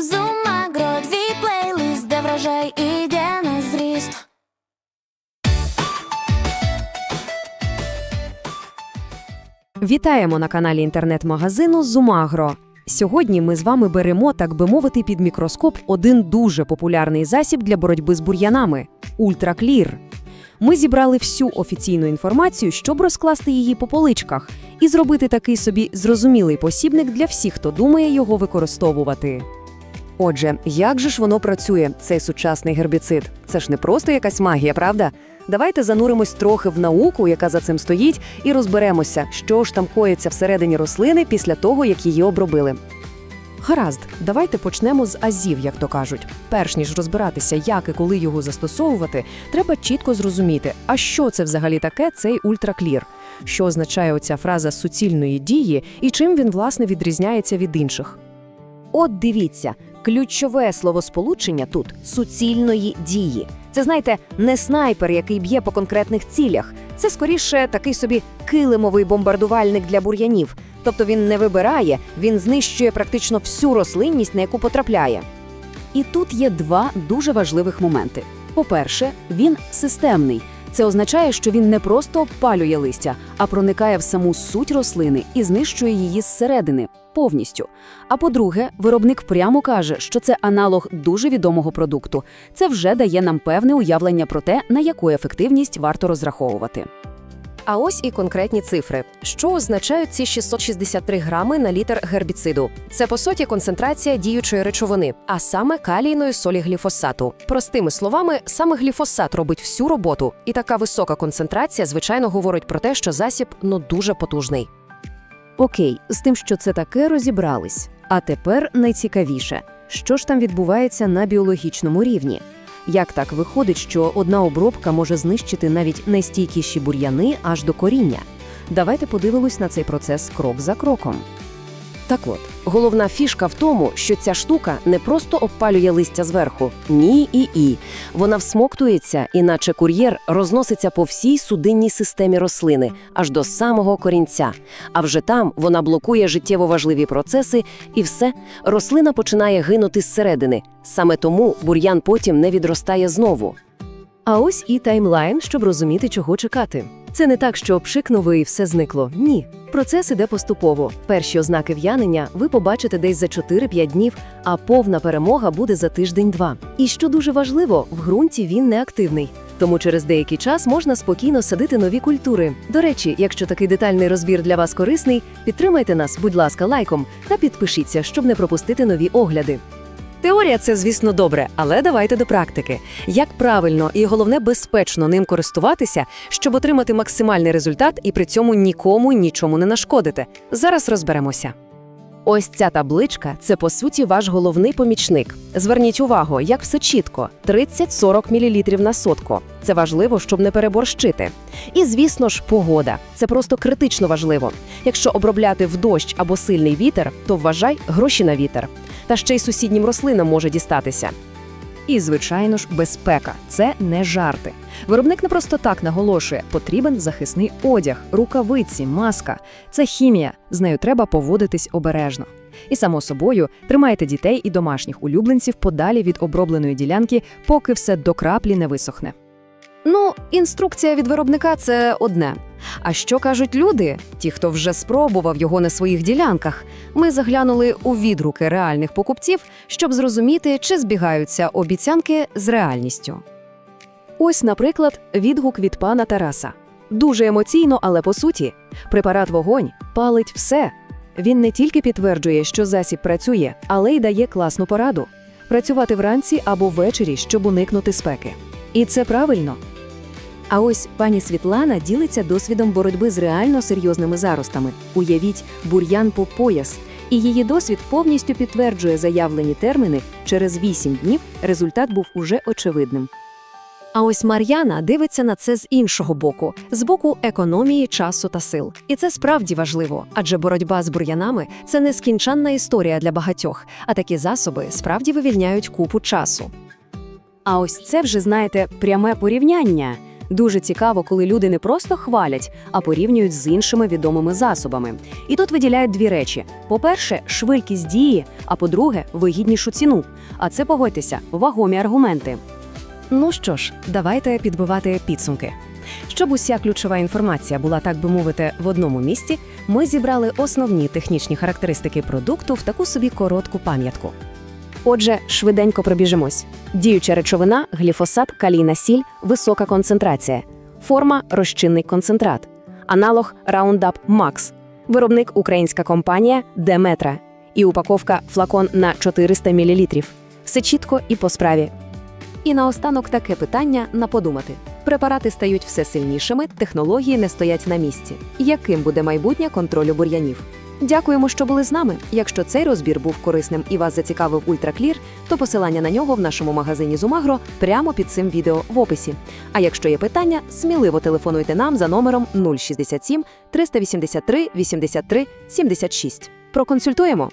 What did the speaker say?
Зумагро, твій плейлист, де врожай іде на зріст. Вітаємо на каналі інтернет-магазину Зумагро. Сьогодні ми з вами беремо, так би мовити, під мікроскоп один дуже популярний засіб для боротьби з бур'янами ультраклір. Ми зібрали всю офіційну інформацію, щоб розкласти її по поличках і зробити такий собі зрозумілий посібник для всіх, хто думає його використовувати. Отже, як же ж воно працює, цей сучасний гербіцид? Це ж не просто якась магія, правда? Давайте зануримось трохи в науку, яка за цим стоїть, і розберемося, що ж там коїться всередині рослини після того, як її обробили. Гаразд, давайте почнемо з азів, як то кажуть. Перш ніж розбиратися, як і коли його застосовувати, треба чітко зрозуміти, а що це взагалі таке цей ультраклір, що означає оця фраза суцільної дії і чим він власне відрізняється від інших. От дивіться, ключове словосполучення тут суцільної дії. Це знаєте, не снайпер, який б'є по конкретних цілях. Це скоріше такий собі килимовий бомбардувальник для бур'янів. Тобто він не вибирає, він знищує практично всю рослинність, на яку потрапляє. І тут є два дуже важливих моменти. По-перше, він системний. Це означає, що він не просто обпалює листя, а проникає в саму суть рослини і знищує її зсередини повністю. А по-друге, виробник прямо каже, що це аналог дуже відомого продукту. Це вже дає нам певне уявлення про те, на яку ефективність варто розраховувати. А ось і конкретні цифри. Що означають ці 663 грами на літр гербіциду? Це по суті концентрація діючої речовини, а саме калійної солі гліфосату. Простими словами, саме гліфосат робить всю роботу, і така висока концентрація, звичайно, говорить про те, що засіб ну дуже потужний. Окей, з тим, що це таке, розібрались. А тепер найцікавіше, що ж там відбувається на біологічному рівні. Як так виходить, що одна обробка може знищити навіть найстійкіші бур'яни аж до коріння? Давайте подивимось на цей процес крок за кроком. Так от, головна фішка в тому, що ця штука не просто обпалює листя зверху. Ні і і. Вона всмоктується, іначе кур'єр розноситься по всій судинній системі рослини, аж до самого корінця. А вже там вона блокує життєво важливі процеси, і все, рослина починає гинути зсередини. Саме тому бур'ян потім не відростає знову. А ось і таймлайн, щоб розуміти, чого чекати. Це не так, що пшикнув і все зникло. Ні. Процес іде поступово. Перші ознаки в'янення ви побачите десь за 4-5 днів, а повна перемога буде за тиждень-два. І що дуже важливо, в ґрунті він не активний. Тому через деякий час можна спокійно садити нові культури. До речі, якщо такий детальний розбір для вас корисний, підтримайте нас, будь ласка, лайком та підпишіться, щоб не пропустити нові огляди. Теорія це, звісно, добре, але давайте до практики. Як правильно і головне безпечно ним користуватися, щоб отримати максимальний результат і при цьому нікому нічому не нашкодити. Зараз розберемося. Ось ця табличка це по суті ваш головний помічник. Зверніть увагу, як все чітко: 30-40 мл на сотку. Це важливо, щоб не переборщити. І звісно ж, погода. Це просто критично важливо. Якщо обробляти в дощ або сильний вітер, то вважай гроші на вітер. Та ще й сусіднім рослинам може дістатися. І, звичайно ж, безпека це не жарти. Виробник не просто так наголошує, потрібен захисний одяг, рукавиці, маска. Це хімія, з нею треба поводитись обережно. І само собою тримайте дітей і домашніх улюбленців подалі від обробленої ділянки, поки все до краплі не висохне. Ну, інструкція від виробника це одне. А що кажуть люди, ті, хто вже спробував його на своїх ділянках? Ми заглянули у відгуки реальних покупців, щоб зрозуміти, чи збігаються обіцянки з реальністю. Ось, наприклад, відгук від пана Тараса. Дуже емоційно, але по суті, препарат вогонь палить все. Він не тільки підтверджує, що засіб працює, але й дає класну пораду працювати вранці або ввечері, щоб уникнути спеки. І це правильно. А ось пані Світлана ділиться досвідом боротьби з реально серйозними заростами. Уявіть, бур'ян по пояс. І її досвід повністю підтверджує заявлені терміни. Через 8 днів результат був уже очевидним. А ось Мар'яна дивиться на це з іншого боку, з боку економії часу та сил. І це справді важливо, адже боротьба з бур'янами це нескінченна історія для багатьох, а такі засоби справді вивільняють купу часу. А ось це вже, знаєте, пряме порівняння. Дуже цікаво, коли люди не просто хвалять, а порівнюють з іншими відомими засобами. І тут виділяють дві речі: по-перше, швидкість дії, а по-друге, вигіднішу ціну. А це погодьтеся, вагомі аргументи. Ну що ж, давайте підбивати підсумки. Щоб уся ключова інформація була, так би мовити, в одному місці, ми зібрали основні технічні характеристики продукту в таку собі коротку пам'ятку. Отже, швиденько пробіжимось. Діюча речовина гліфосат, калійна сіль, висока концентрація. Форма розчинний концентрат. Аналог Roundup Max. Виробник українська компанія Деметра. І упаковка флакон на 400 мл. Все чітко і по справі. І наостанок таке питання на подумати. Препарати стають все сильнішими, технології не стоять на місці. Яким буде майбутнє контролю бур'янів? Дякуємо, що були з нами. Якщо цей розбір був корисним і вас зацікавив ультраклір, то посилання на нього в нашому магазині Зумагро прямо під цим відео в описі. А якщо є питання, сміливо телефонуйте нам за номером 067 383 83 76. Проконсультуємо.